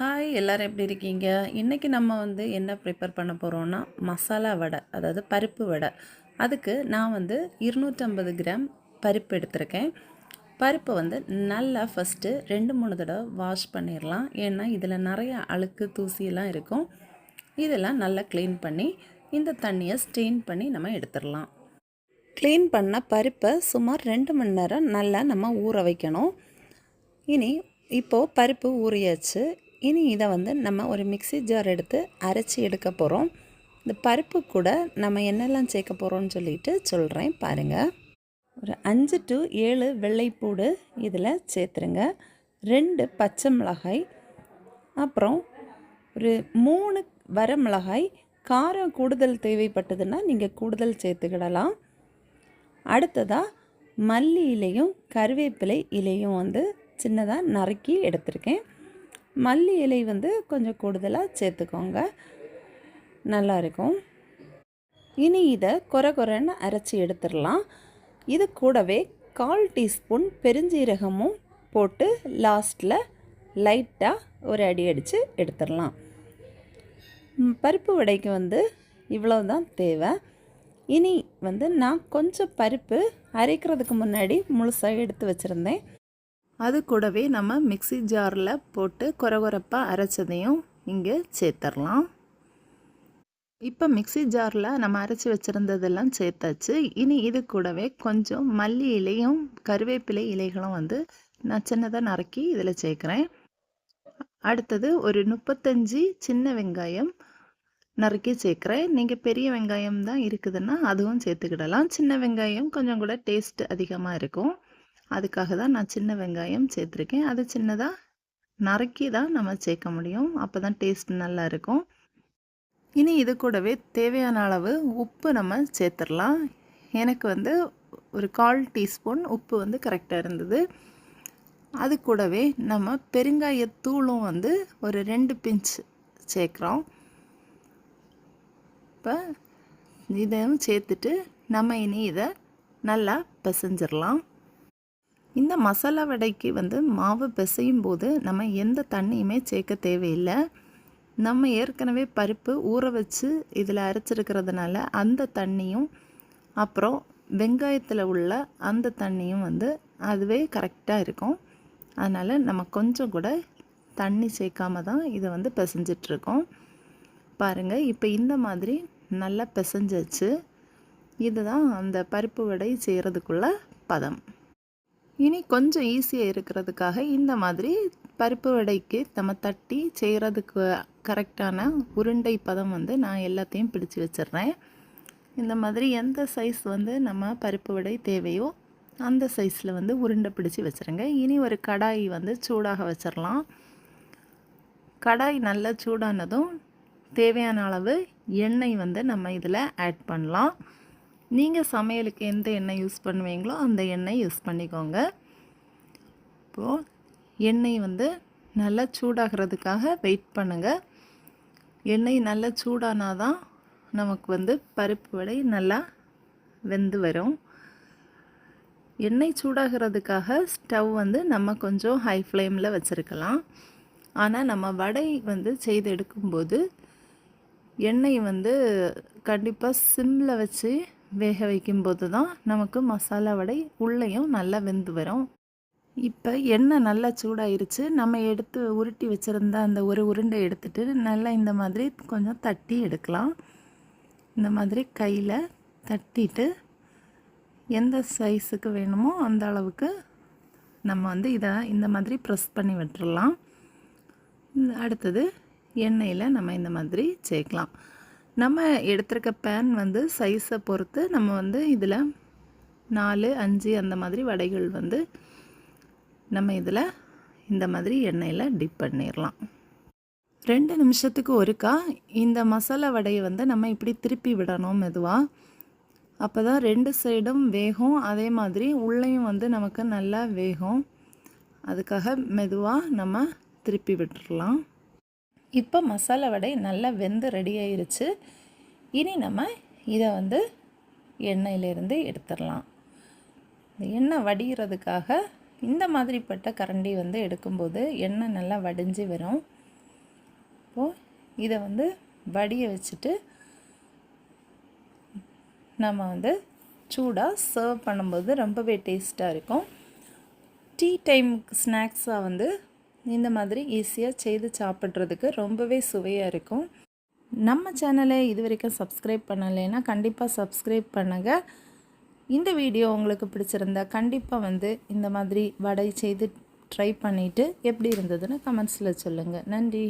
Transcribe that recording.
Hi எல்லோரும் எப்படி இருக்கீங்க? இன்றைக்கி நம்ம வந்து என்ன ப்ரிப்பேர் பண்ண போகிறோன்னா மசாலா வடை அதாவது பருப்பு வடை. அதுக்கு நான் வந்து இருநூற்றம்பது கிராம் பருப்பு எடுத்திருக்கேன். பருப்பை வந்து நல்லா ஃபஸ்ட்டு ரெண்டு மூணு தடவை வாஷ் பண்ணிடலாம் ஏன்னா இதில் நிறைய அழுக்கு தூசியெல்லாம் இருக்கும். இதெல்லாம் நல்லா க்ளீன் பண்ணி இந்த தண்ணியை ஸ்டெயின் பண்ணி நம்ம எடுத்துடலாம் க்ளீன் பண்ண பருப்பை சுமார் ரெண்டு மணி நேரம் நல்லா நம்ம ஊற வைக்கணும். இனி இப்போது பருப்பு ஊறியாச்சு. இனி இதை வந்து நம்ம ஒரு மிக்சி ஜார் எடுத்து அரைச்சி எடுக்க போகிறோம் இந்த பருப்பு கூட நம்ம என்னெல்லாம் சேர்க்க போகிறோம்னு சொல்லிட்டு சொல்கிறேன் பாருங்கள் ஒரு அஞ்சு டு ஏழு வெள்ளைப்பூடு இதில் சேர்த்துருங்க. ரெண்டு பச்சை மிளகாய் அப்புறம் ஒரு மூணு வர மிளகாய். காரம் கூடுதல் தேவைப்பட்டதுன்னா நீங்கள் கூடுதல் சேர்த்துக்கிடலாம். அடுத்ததாக மல்லி இலையும் கருவேப்பிலை இலையும் வந்து சின்னதாக நறுக்கி எடுத்திருக்கேன். மல்லி இலை வந்து கொஞ்சம் கூடுதலாக சேர்த்துக்கோங்க. நல்லாயிருக்கும் இனி இதை குறை குறைன்னு அரைச்சி எடுத்துடலாம். இது கூடவே கால் டீஸ்பூன் பெருஞ்சீரகமும் போட்டு லாஸ்ட்டில் லைட்டாக ஒரு அடி அடித்து எடுத்துடலாம். பருப்பு வடைக்கு வந்து இவ்வளோ தான் தேவை. இனி வந்து நான் கொஞ்சம் பருப்பு அரைக்கிறதுக்கு முன்னாடி முழுசாக எடுத்து வச்சுருந்தேன். அது கூடவே நம்ம மிக்சி ஜாரில் போட்டு குறகுறப்பாக அரைச்சதையும் இங்கே சேர்த்துடலாம் இப்போ மிக்சி ஜாரில் நம்ம அரைச்சி வச்சுருந்ததெல்லாம் சேர்த்தாச்சு. இனி இது கூடவே கொஞ்சம் மல்லி இலையும் கருவேப்பிலை இலைகளும் வந்து நான் சின்னதாக நறுக்கி இதில் சேர்க்குறேன். அடுத்தது ஒரு முப்பத்தஞ்சு சின்ன வெங்காயம் நறுக்கி சேர்க்குறேன். நீங்கள் பெரிய வெங்காயம் தான் இருக்குதுன்னா அதுவும் சேர்த்துக்கிடலாம். சின்ன வெங்காயம் கொஞ்சம் கூட டேஸ்ட் அதிகமாக இருக்கும். அதுக்காக தான் நான் சின்ன வெங்காயம் சேர்த்துருக்கேன். அது சின்னதாக நறுக்கி தான் நம்ம சேர்க்க முடியும். அப்போ தான் டேஸ்ட் நல்லா இருக்கும். இனி இது கூடவே தேவையான அளவு உப்பு நம்ம சேர்த்துடலாம் எனக்கு வந்து ஒரு கால் டீஸ்பூன் உப்பு வந்து கரெக்டாக இருந்தது. அது கூடவே நம்ம பெருங்காயத்தூளும் வந்து ஒரு ரெண்டு பிஞ்ச் சேர்க்குறோம். இப்போ இதையும் சேர்த்துட்டு நம்ம இனி இதை நல்லா பிசைஞ்சிடலாம் இந்த மசாலா வடைக்கு வந்து மாவு பிசையும் போது நம்ம எந்த தண்ணியுமே சேர்க்க தேவையில்லை. நம்ம ஏற்கனவே பருப்பு ஊற வச்சு இதில் அரைச்சிருக்கிறதுனால அந்த தண்ணியும் அப்புறம் வெங்காயத்தில் உள்ள அந்த தண்ணியும் வந்து அதுவே கரெக்டாக இருக்கும். அதனால் நம்ம கொஞ்சம் கூட தண்ணி சேர்க்காம தான் இதை வந்து பிசைஞ்சிட்ருக்கோம். பாருங்கள் இப்போ இந்த மாதிரி நல்லா பிசைஞ்சாச்சு இதுதான் அந்த பருப்பு வடை செய்கிறதுக்குள்ள பதம். இனி கொஞ்சம் ஈஸியாக இருக்கிறதுக்காக இந்த மாதிரி பருப்பு வடைக்கு நம்ம தட்டி செய்கிறதுக்கு கரெக்டான உருண்டை பதம் வந்து நான் எல்லாத்தையும் பிடிச்சி வச்சிடுறேன். இந்த மாதிரி எந்த சைஸ் வந்து நம்ம பருப்பு வடை தேவையோ அந்த சைஸில் வந்து உருண்டை பிடிச்சி வச்சுருங்க. இனி ஒரு கடாய் வந்து சூடாக வச்சிடலாம். கடாய் நல்லா சூடானதும் தேவையான அளவு எண்ணெய் வந்து நம்ம இதில் ஆட் பண்ணலாம். நீங்கள் சமையலுக்கு எந்த எண்ணெய் யூஸ் பண்ணுவீங்களோ அந்த எண்ணெய் யூஸ் பண்ணிக்கோங்க. இப்போது எண்ணெய் வந்து நல்லா சூடாகிறதுக்காக வெயிட் பண்ணுங்கள் எண்ணெய் நல்லா சூடானால் தான் நமக்கு வந்து பருப்பு வடை நல்லா வெந்து வரும். எண்ணெய் சூடாகிறதுக்காக ஸ்டவ் வந்து நம்ம கொஞ்சம் ஹை ஃப்ளேமில் வச்சுருக்கலாம். ஆனால் நம்ம வடை வந்து செய்து எடுக்கும்போது எண்ணெய் வந்து கண்டிப்பாக சிம்மில் வச்சு வேக வைக்கும்போது தான் நமக்கு மசாலா வடை உள்ளேயும் நல்லா வெந்து வரும். இப்போ எண்ணெய் நல்லா சூடாயிருச்சு. நம்ம எடுத்து உருட்டி வச்சுருந்த அந்த ஒரு உருண்டை எடுத்துட்டு நல்லா இந்த மாதிரி கொஞ்சம் தட்டி எடுக்கலாம். இந்த மாதிரி கையில் தட்டிட்டு எந்த சைஸுக்கு வேணுமோ அந்த அளவுக்கு நம்ம வந்து இதை இந்த மாதிரி ப்ரெஸ் பண்ணி விட்டுடலாம் அடுத்தது எண்ணெயில் நம்ம இந்த மாதிரி சேர்க்கலாம். நம்ம எடுத்திருக்க பேன் வந்து சைஸை பொறுத்து நம்ம வந்து இதில் நாலு அஞ்சு அந்த மாதிரி வடைகள் வந்து நம்ம இதில் இந்த மாதிரி எண்ணெயில் டிப் பண்ணிடலாம் ரெண்டு நிமிஷத்துக்கு ஒருக்கா இந்த மசாலா வடையை வந்து நம்ம இப்படி திருப்பி விடணும் மெதுவாக அப்போ தான் ரெண்டு சைடும் வேகும். அதே மாதிரி உள்ளேயும் வந்து நமக்கு நல்லா வேகும். அதுக்காக மெதுவாக நம்ம திருப்பி விட்டுடலாம் இப்போ மசாலா வடை நல்லா வெந்து ரெடி ஆயிருச்சு. இனி நம்ம இதை வந்து எண்ணெயிலேருந்து எடுத்துடலாம். இந்த எண்ணெய் வடிகிறதுக்காக இந்த மாதிரிப்பட்ட கரண்டி வந்து எடுக்கும்போது எண்ணெய் நல்லா வடிஞ்சு வரும். இப்போது இதை வந்து வடிய வச்சுட்டு நம்ம வந்து சூடாக சர்வ் பண்ணும்போது ரொம்பவே டேஸ்ட்டாக இருக்கும். டீ டைம் ஸ்நாக்ஸாக வந்து இந்த மாதிரி ஈஸியாக செய்து சாப்பிட்றதுக்கு ரொம்பவே சுவையாக இருக்கும். நம்ம சேனலை இது வரைக்கும் சப்ஸ்கிரைப் பண்ணலைன்னா கண்டிப்பாக சப்ஸ்கிரைப் பண்ணுங்கள் இந்த வீடியோ உங்களுக்கு பிடிச்சிருந்தா கண்டிப்பாக வந்து இந்த மாதிரி வடை செய்து ட்ரை பண்ணிவிட்டு எப்படி இருந்ததுன்னு கமெண்ட்ஸில் சொல்லுங்கள் நன்றி.